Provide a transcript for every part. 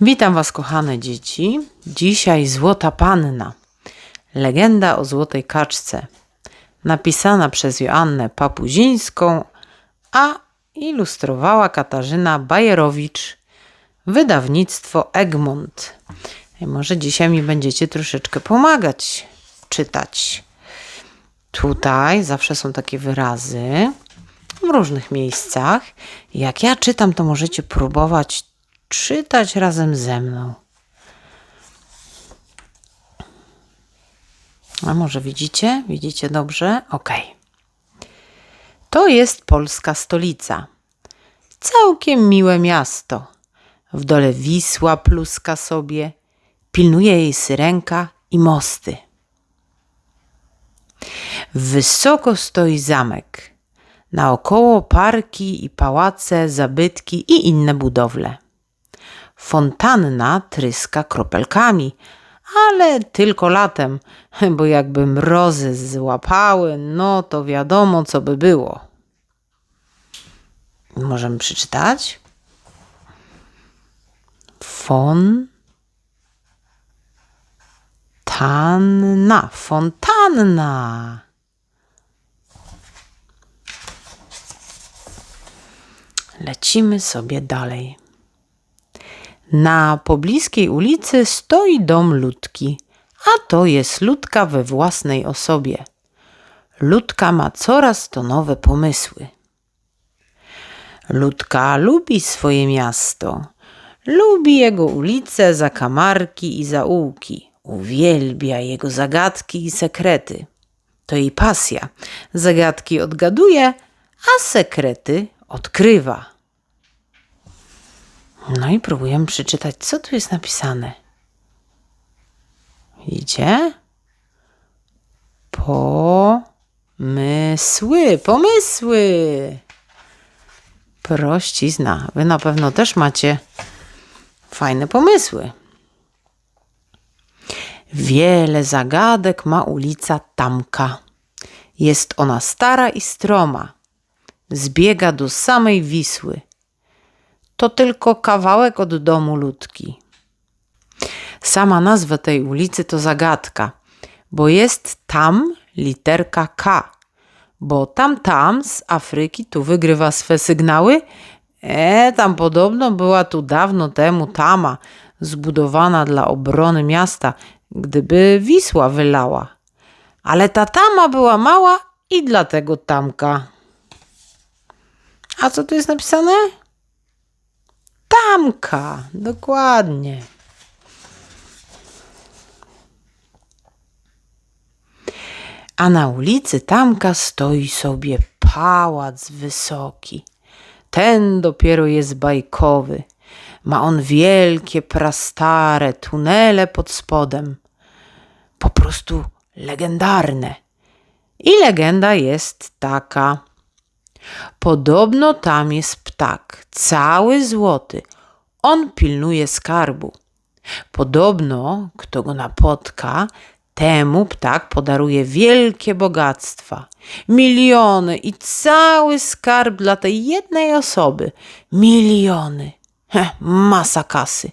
Witam Was, kochane dzieci. Dzisiaj Złota Panna. Legenda o Złotej Kaczce. Napisana przez Joannę Papuzińską, a ilustrowała Katarzyna Bajerowicz. Wydawnictwo Egmont. I może dzisiaj mi będziecie troszeczkę pomagać czytać. Tutaj zawsze są takie wyrazy w różnych miejscach. Jak ja czytam, to możecie próbować czytać razem ze mną. A może widzicie? Widzicie dobrze? Ok. To jest polska stolica. Całkiem miłe miasto. W dole Wisła pluska sobie, pilnuje jej syrenka i mosty. Wysoko stoi zamek. Naokoło parki i pałace, zabytki i inne budowle. Fontanna tryska kropelkami, ale tylko latem, bo jakby mrozy złapały, no to wiadomo, co by było. Możemy przeczytać? Fon. Tanna, fontanna. Lecimy sobie dalej. Na pobliskiej ulicy stoi dom Ludki, a to jest Ludka we własnej osobie. Ludka ma coraz to nowe pomysły. Ludka lubi swoje miasto, lubi jego ulice, zakamarki i zaułki, uwielbia jego zagadki i sekrety. To jej pasja. Zagadki odgaduje, a sekrety odkrywa. No i próbujemy przeczytać, co tu jest napisane. Widzicie? Pomysły, pomysły. Prościzna. Wy na pewno też macie fajne pomysły. Wiele zagadek ma ulica Tamka. Jest ona stara i stroma. Zbiega do samej Wisły to tylko kawałek od domu ludki. Sama nazwa tej ulicy to zagadka, bo jest tam literka K, bo tam tam z Afryki tu wygrywa swe sygnały. E, tam podobno była tu dawno temu tama zbudowana dla obrony miasta, gdyby Wisła wylała. Ale ta tama była mała i dlatego tamka. A co tu jest napisane? Tamka, dokładnie. A na ulicy Tamka stoi sobie pałac wysoki. Ten dopiero jest bajkowy. Ma on wielkie, prastare tunele pod spodem. Po prostu legendarne. I legenda jest taka. Podobno tam jest ptak, cały złoty. On pilnuje skarbu. Podobno, kto go napotka, temu ptak podaruje wielkie bogactwa, miliony i cały skarb dla tej jednej osoby. Miliony. Heh, masa kasy.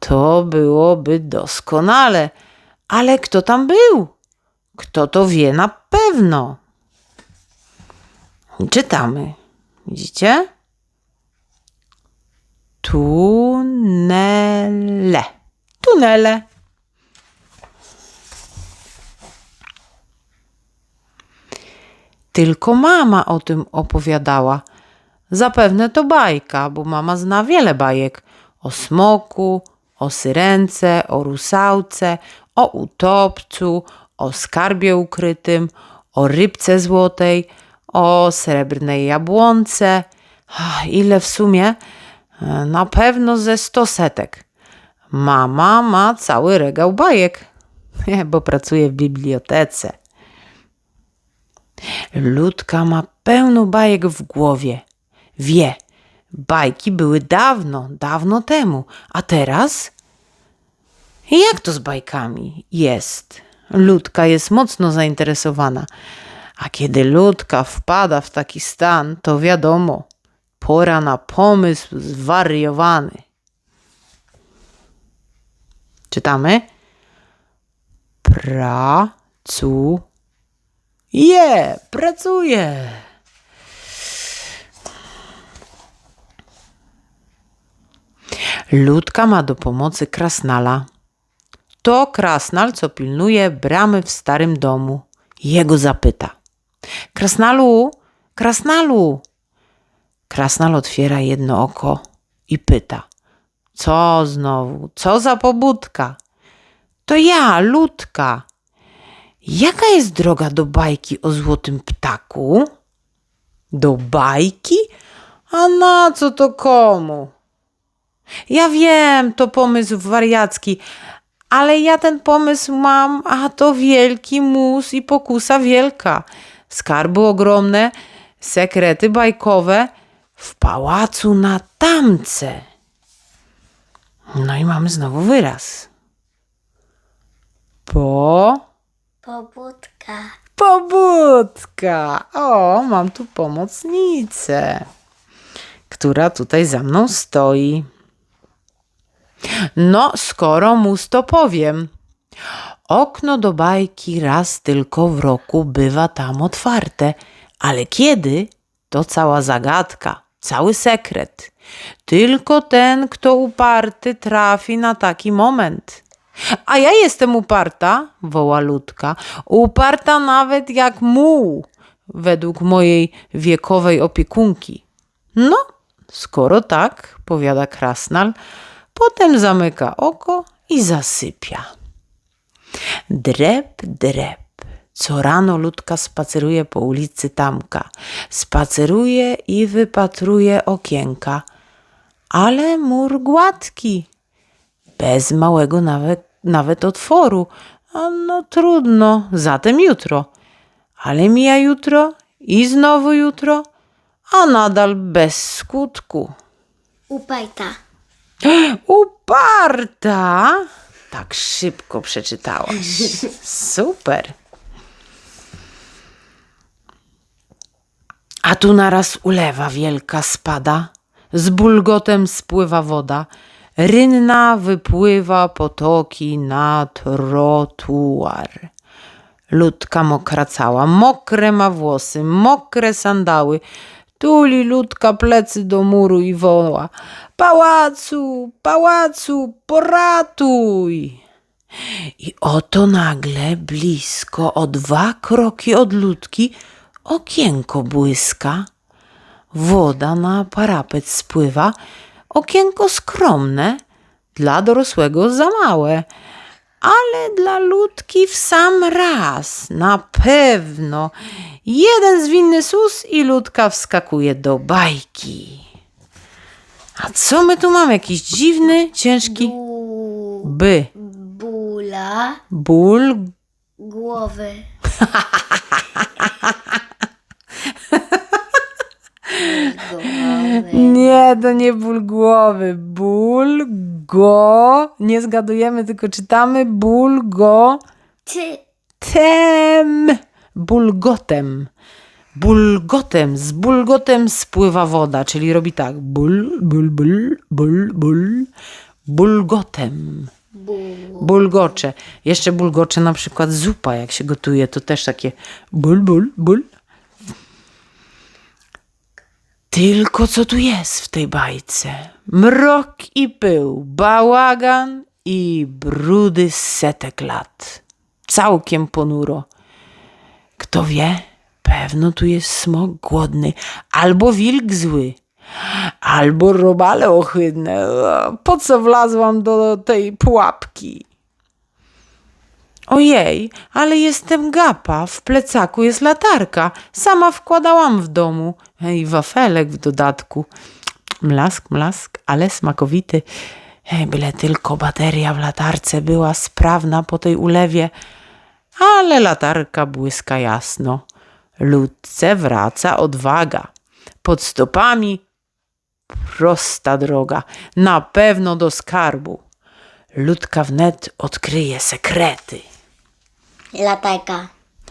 To byłoby doskonale, ale kto tam był? Kto to wie na pewno? Czytamy. Widzicie? Tunele. Tunele. Tylko mama o tym opowiadała. Zapewne to bajka, bo mama zna wiele bajek o smoku, o syrence, o rusałce, o utopcu, o skarbie ukrytym, o rybce złotej, o srebrnej jabłonce. Ile w sumie? E, na pewno ze sto setek. Mama ma cały regał bajek, bo pracuje w bibliotece. Ludka ma pełno bajek w głowie. Wie, bajki były dawno, dawno temu, a teraz? Jak to z bajkami jest? Ludka jest mocno zainteresowana. A kiedy ludka wpada w taki stan, to wiadomo, pora na pomysł zwariowany. Czytamy. Pracuje. Pracuje. Ludka ma do pomocy krasnala. To krasnal, co pilnuje bramy w starym domu. Jego zapyta. Krasnalu, krasnalu. Krasnal otwiera jedno oko i pyta. Co znowu? Co za pobudka? To ja, Ludka. Jaka jest droga do bajki o złotym ptaku? Do bajki? A na co to komu? Ja wiem, to pomysł wariacki, ale ja ten pomysł mam, a to wielki mus i pokusa wielka. Skarby ogromne, sekrety bajkowe w pałacu na tamce. No i mamy znowu wyraz. Po Pobudka. pobudka. O, mam tu pomocnicę, która tutaj za mną stoi. No, skoro mus to powiem. Okno do bajki raz tylko w roku bywa tam otwarte, ale kiedy? To cała zagadka, cały sekret. Tylko ten, kto uparty, trafi na taki moment. A ja jestem uparta, woła Ludka. Uparta nawet jak muł, według mojej wiekowej opiekunki. No, skoro tak, powiada Krasnal, potem zamyka oko i zasypia. Drep, drep. Co rano Ludka spaceruje po ulicy Tamka. Spaceruje i wypatruje okienka. Ale mur gładki, bez małego nawet, nawet otworu. A no trudno, zatem jutro. Ale mija jutro i znowu jutro, a nadal bez skutku. Upajta. Uparta! Tak szybko przeczytałaś. Super. A tu naraz ulewa wielka spada, z bulgotem spływa woda, rynna wypływa potoki na trotuar. Ludka mokra cała, mokre ma włosy, mokre sandały. Tuli ludka plecy do muru i woła: Pałacu, pałacu, poratuj! I oto nagle blisko o dwa kroki od ludki okienko błyska. Woda na parapet spływa, okienko skromne, dla dorosłego za małe, ale dla ludki w sam raz, na pewno. Jeden zwinny sus i ludka wskakuje do bajki. A co my tu mamy? Jakiś dziwny, ciężki Bu, by, bula ból, głowy. Głowy. Nie, to nie ból głowy. Ból, go. Nie zgadujemy, tylko czytamy ból, go, Ty. tem. Bulgotem. Bulgotem. Z bulgotem spływa woda, czyli robi tak. Ból, ból, ból, ból, ból. Bulgotem. Bu. Bulgocze. Jeszcze bulgocze na przykład zupa, jak się gotuje, to też takie ból, ból, ból. Tylko co tu jest w tej bajce? Mrok i pył, bałagan i brudy setek lat. Całkiem ponuro. Kto wie, pewno tu jest smok głodny, albo wilk zły, albo robale ohydne. Po co wlazłam do tej pułapki? Ojej, ale jestem gapa, w plecaku jest latarka. Sama wkładałam w domu. I wafelek w dodatku. Mlask, mlask, ale smakowity. Byle tylko bateria w latarce była sprawna po tej ulewie. Ale latarka błyska jasno. Ludce wraca odwaga. Pod stopami prosta droga, na pewno do skarbu. Ludka wnet odkryje sekrety. Latajka.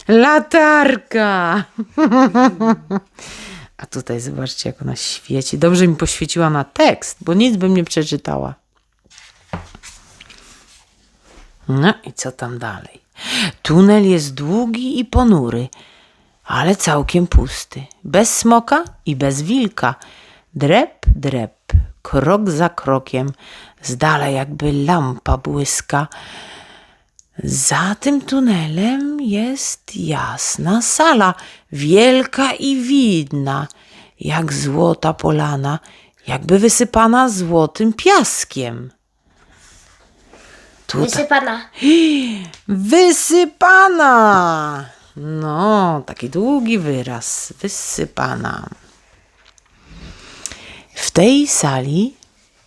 Latarka! A tutaj zobaczcie, jak ona świeci. Dobrze mi poświeciła na tekst, bo nic bym nie przeczytała. No i co tam dalej? Tunel jest długi i ponury, ale całkiem pusty. Bez smoka i bez wilka. Drep, drep, krok za krokiem, z dala jakby lampa błyska. Za tym tunelem jest jasna sala, wielka i widna, jak złota polana, jakby wysypana złotym piaskiem. Tutaj. Wysypana. Wysypana! No, taki długi wyraz. Wysypana. W tej sali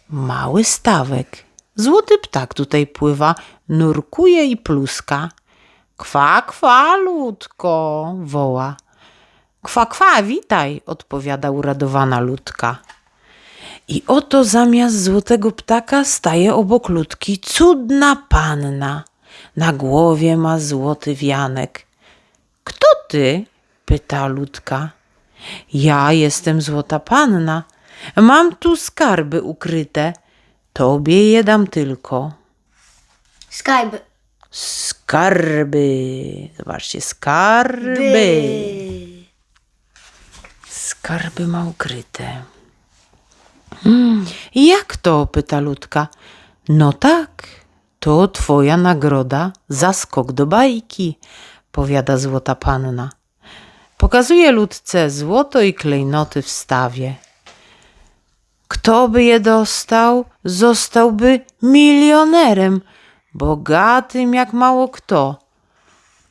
mały stawek. Złoty ptak tutaj pływa, nurkuje i pluska. Kwa, kwa, ludko, woła. Kwa, kwa, witaj, odpowiada uradowana ludka. I oto zamiast złotego ptaka staje obok ludki cudna panna. Na głowie ma złoty wianek. Kto ty? pyta ludka. Ja jestem złota panna. Mam tu skarby ukryte. Tobie je dam tylko. Skype. Skarby. Zobaczcie, skarby. By. Skarby ma ukryte. Mm, jak to? pyta Ludka. No tak, to twoja nagroda za skok do bajki, powiada złota panna. Pokazuje Ludce złoto i klejnoty w stawie. Kto by je dostał, zostałby milionerem, bogatym jak mało kto.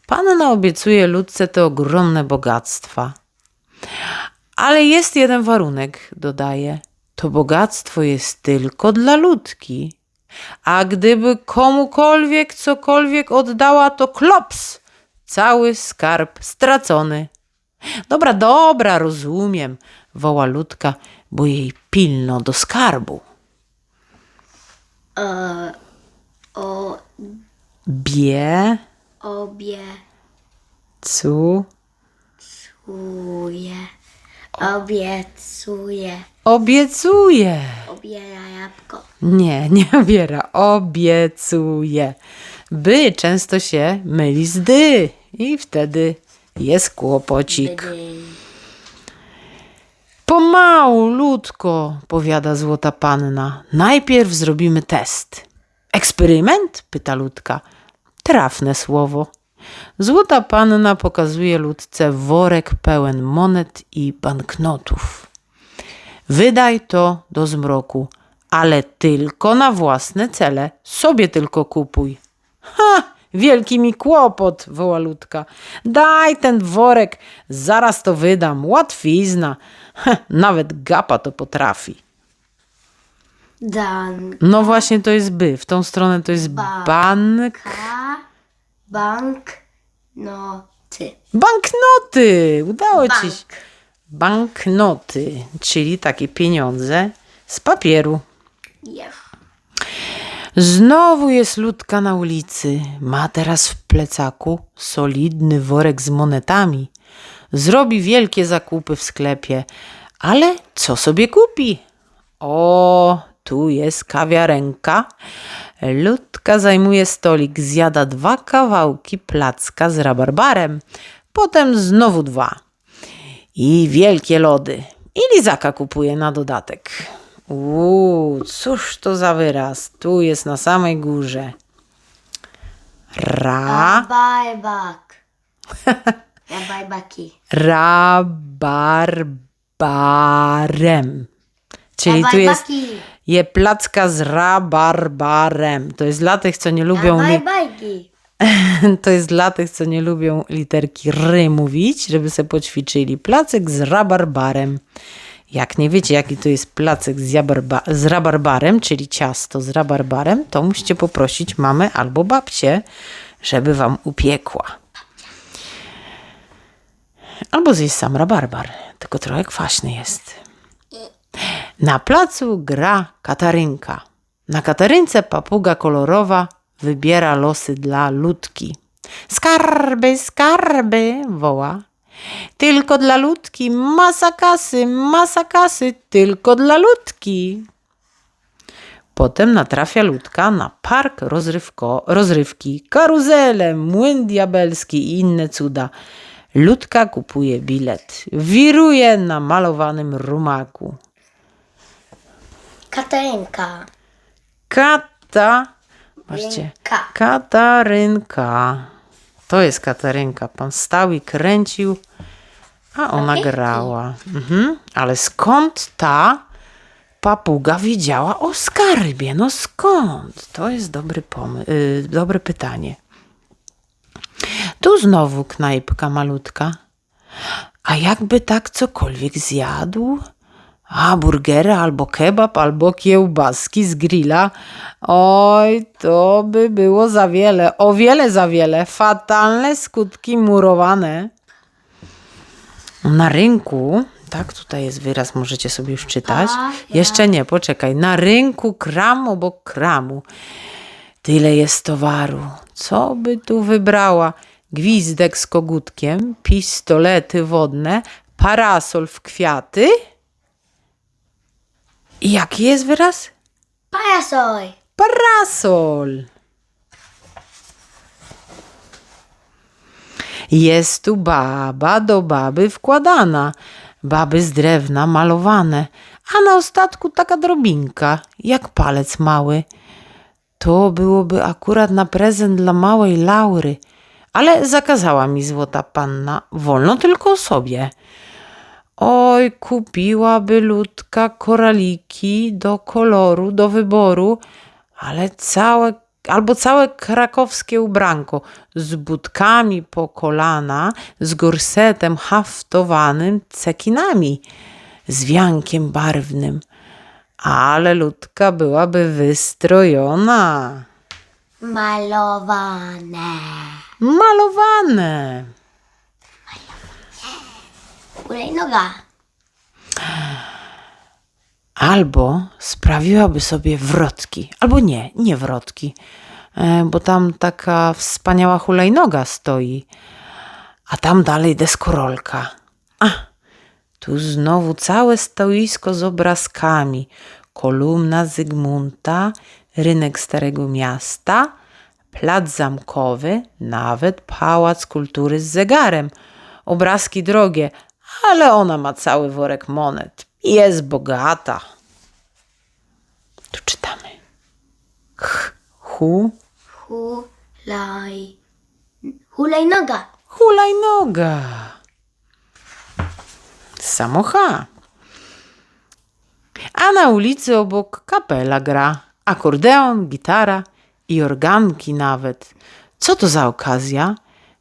Panna obiecuje Ludce te ogromne bogactwa. Ale jest jeden warunek, dodaje. To bogactwo jest tylko dla ludki. A gdyby komukolwiek cokolwiek oddała, to klops! Cały skarb stracony. Dobra, dobra, rozumiem, woła ludka, bo jej pilno do skarbu. E, Bie, obie. cu, Uje. Obiecuję. obiecuje. Obiera jabłko. Nie, nie obiera, obiecuje. By często się myli z dy i wtedy jest kłopocik. Pomału, ludko, powiada złota panna. Najpierw zrobimy test. Eksperyment? pyta ludka. Trafne słowo. Złota panna pokazuje ludce worek pełen monet i banknotów. Wydaj to do zmroku, ale tylko na własne cele. Sobie tylko kupuj. Ha! Wielki mi kłopot, woła ludka. Daj ten worek, zaraz to wydam. Łatwizna. Heh, nawet gapa to potrafi. Dan. No właśnie to jest by. W tą stronę to jest Ba. bank. K. Bank. No. Ty. Banknoty! Udało ci się. Bank. Banknoty, czyli takie pieniądze z papieru. Jest. Znowu jest ludka na ulicy. Ma teraz w plecaku solidny worek z monetami. Zrobi wielkie zakupy w sklepie. Ale co sobie kupi? O, tu jest kawiarenka. Ludka zajmuje stolik, zjada dwa kawałki placka z rabarbarem. Potem znowu dwa. I wielkie lody. I lizaka kupuje na dodatek. Uuu, cóż to za wyraz? Tu jest na samej górze. Ra, Bajbak. Bajbaki. rabarbarem. Czyli tu jest je placka z rabarbarem. To jest dla tych, co nie lubią li- to jest dla tych, co nie lubią literki ry mówić, żeby sobie poćwiczyli. Placek z rabarbarem. Jak nie wiecie, jaki to jest placek z, jabarba, z rabarbarem, czyli ciasto z rabarbarem, to musicie poprosić mamę albo babcię, żeby wam upiekła. Albo zjeść sam rabarbar, tylko trochę kwaśny jest. Na placu gra Katarynka. Na Katarynce papuga kolorowa wybiera losy dla ludki. Skarby, skarby, woła. Tylko dla ludki, masa kasy, masa kasy, tylko dla ludki. Potem natrafia Ludka na park rozrywko, rozrywki, karuzele, młyn diabelski i inne cuda. Ludka kupuje bilet. Wiruje na malowanym rumaku. Katarynka. Kata. Patrzcie. Rynka. Katarynka. To jest Katarynka. Pan stał i kręcił, a ona Papierki. grała. Mhm. Ale skąd ta papuga wiedziała o skarbie? No skąd? To jest dobry pomysł, yy, dobre pytanie. Tu znowu knajpka malutka. A jakby tak cokolwiek zjadł? A burgery, albo kebab, albo kiełbaski z grilla. Oj, to by było za wiele, o wiele za wiele. Fatalne skutki murowane. Na rynku, tak, tutaj jest wyraz, możecie sobie już czytać. A, ja. Jeszcze nie, poczekaj. Na rynku kram obok kramu. Tyle jest towaru. Co by tu wybrała? Gwizdek z kogutkiem, pistolety wodne, parasol w kwiaty. Jaki jest wyraz? Parasol. Parasol. Jest tu baba do baby wkładana, baby z drewna malowane, a na ostatku taka drobinka, jak palec mały. To byłoby akurat na prezent dla małej Laury, ale zakazała mi złota panna, wolno tylko sobie. Oj, kupiłaby ludka koraliki do koloru, do wyboru, ale całe, albo całe krakowskie ubranko z budkami po kolana, z gorsetem haftowanym cekinami, z wiankiem barwnym. Ale ludka byłaby wystrojona, Malowane. malowane. Hulajnoga. Albo sprawiłaby sobie wrotki, albo nie, nie wrotki, e, bo tam taka wspaniała hulajnoga stoi, a tam dalej deskorolka. A, tu znowu całe stoisko z obrazkami, kolumna Zygmunta, rynek Starego Miasta, plac zamkowy, nawet pałac kultury z zegarem. Obrazki drogie, ale ona ma cały worek monet. Jest bogata. Tu czytamy. Ch, hu, Hulaj. Hulajnoga. hulajnoga. Samocha. A na ulicy obok kapela gra. Akordeon, gitara i organki nawet. Co to za okazja?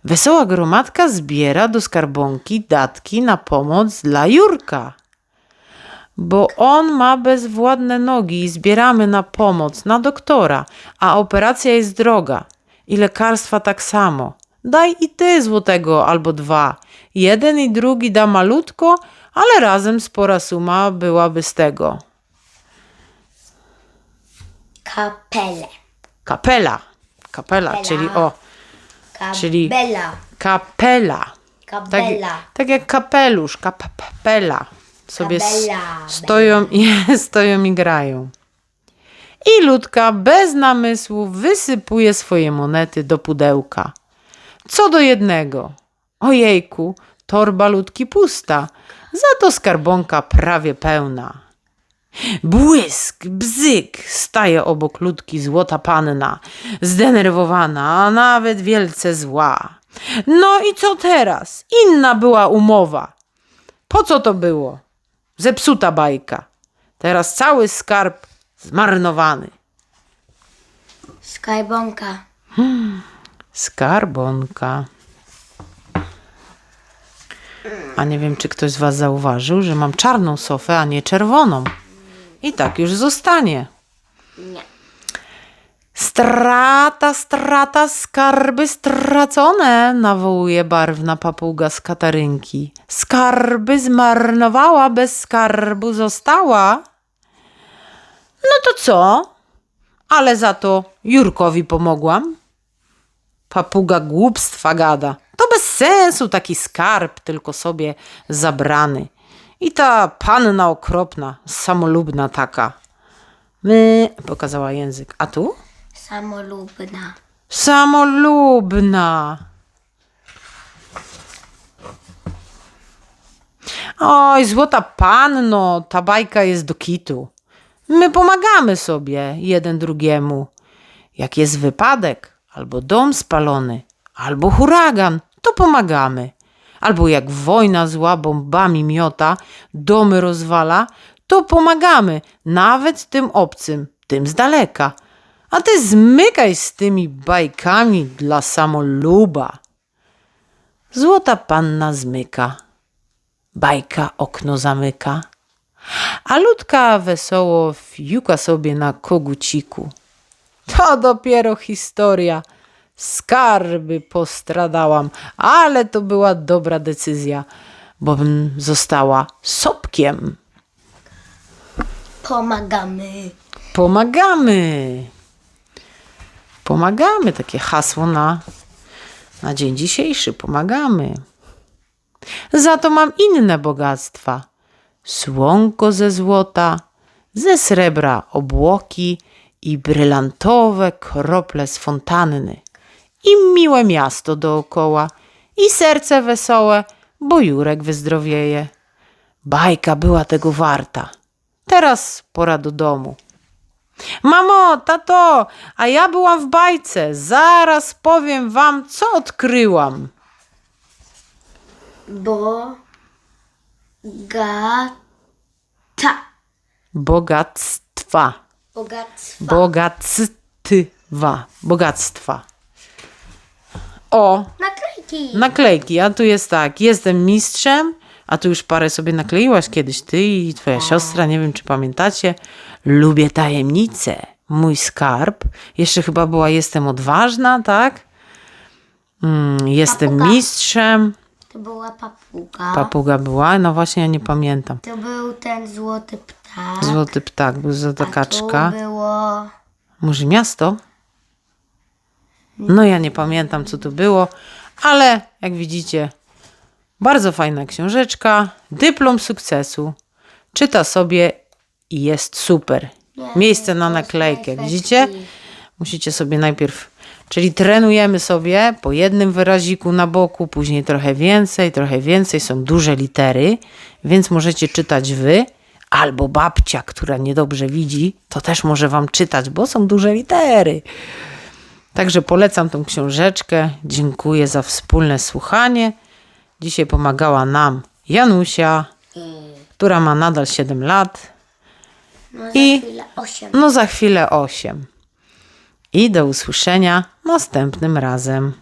Wesoła gromadka zbiera do skarbonki datki na pomoc dla Jurka. Bo on ma bezwładne nogi i zbieramy na pomoc, na doktora, a operacja jest droga. I lekarstwa tak samo. Daj i ty złotego albo dwa. Jeden i drugi da malutko, ale razem spora suma byłaby z tego. Kapele. Kapela. Kapela, czyli o, Czyli- kapela. Tak, Kabela. tak jak kapelusz, kapela. Sobie s- Kapela, stoją i, stoją i grają. I Ludka bez namysłu wysypuje swoje monety do pudełka. Co do jednego. Ojejku, torba Ludki pusta, za to skarbonka prawie pełna. Błysk, bzyk, staje obok ludki złota panna, zdenerwowana, a nawet wielce zła. No i co teraz? Inna była umowa. Po co to było? Zepsuta bajka. Teraz cały skarb zmarnowany. Skarbonka. Skarbonka. A nie wiem, czy ktoś z Was zauważył, że mam czarną sofę, a nie czerwoną. I tak już zostanie. Nie. Strata, strata, skarby stracone, nawołuje barwna papuga z Katarynki. Skarby zmarnowała, bez skarbu została. No to co? Ale za to Jurkowi pomogłam. Papuga głupstwa gada. To bez sensu taki skarb, tylko sobie zabrany. I ta panna okropna, samolubna taka. My, pokazała język. A tu? Samolubna. Samolubna. Oj, złota panno, ta bajka jest do kitu. My pomagamy sobie jeden drugiemu. Jak jest wypadek, albo dom spalony, albo huragan, to pomagamy. Albo jak wojna zła bombami miota, domy rozwala, to pomagamy, nawet tym obcym, tym z daleka. A ty zmykaj z tymi bajkami dla samoluba. Złota panna zmyka, bajka okno zamyka, a ludka wesoło fiuka sobie na koguciku. To dopiero historia. Skarby postradałam, ale to była dobra decyzja, bo bym została sopkiem. Pomagamy. Pomagamy. Pomagamy, takie hasło na, na dzień dzisiejszy. Pomagamy. Za to mam inne bogactwa. Słonko ze złota, ze srebra obłoki i brylantowe krople z fontanny. I miłe miasto dookoła, i serce wesołe, bo Jurek wyzdrowieje. Bajka była tego warta. Teraz pora do domu. Mamo, tato, a ja byłam w bajce. Zaraz powiem wam, co odkryłam. Bo. Ga. Ta. Bogactwa. Bogactwa. Bogactwa. Bogactwa. O, Naklejki. naklejki. A tu jest tak, jestem mistrzem, a tu już parę sobie nakleiłaś kiedyś ty i twoja siostra, nie wiem czy pamiętacie. Lubię tajemnice. Mój skarb. Jeszcze chyba była jestem odważna, tak? Mm, jestem Papuga. mistrzem. To była papuga. Papuga była? No właśnie, ja nie pamiętam. to był ten złoty ptak. Złoty ptak, był złota kaczka. tu było. Może miasto? No ja nie pamiętam, co to było, ale jak widzicie, bardzo fajna książeczka, dyplom sukcesu. Czyta sobie i jest super. Miejsce na naklejkę, widzicie? Musicie sobie najpierw, czyli trenujemy sobie po jednym wyraziku na boku, później trochę więcej, trochę więcej. Są duże litery, więc możecie czytać wy, albo babcia, która niedobrze widzi, to też może wam czytać, bo są duże litery. Także polecam tą książeczkę. Dziękuję za wspólne słuchanie. Dzisiaj pomagała nam Janusia, która ma nadal 7 lat. No za I- chwilę osiem. No za chwilę 8. I do usłyszenia następnym razem.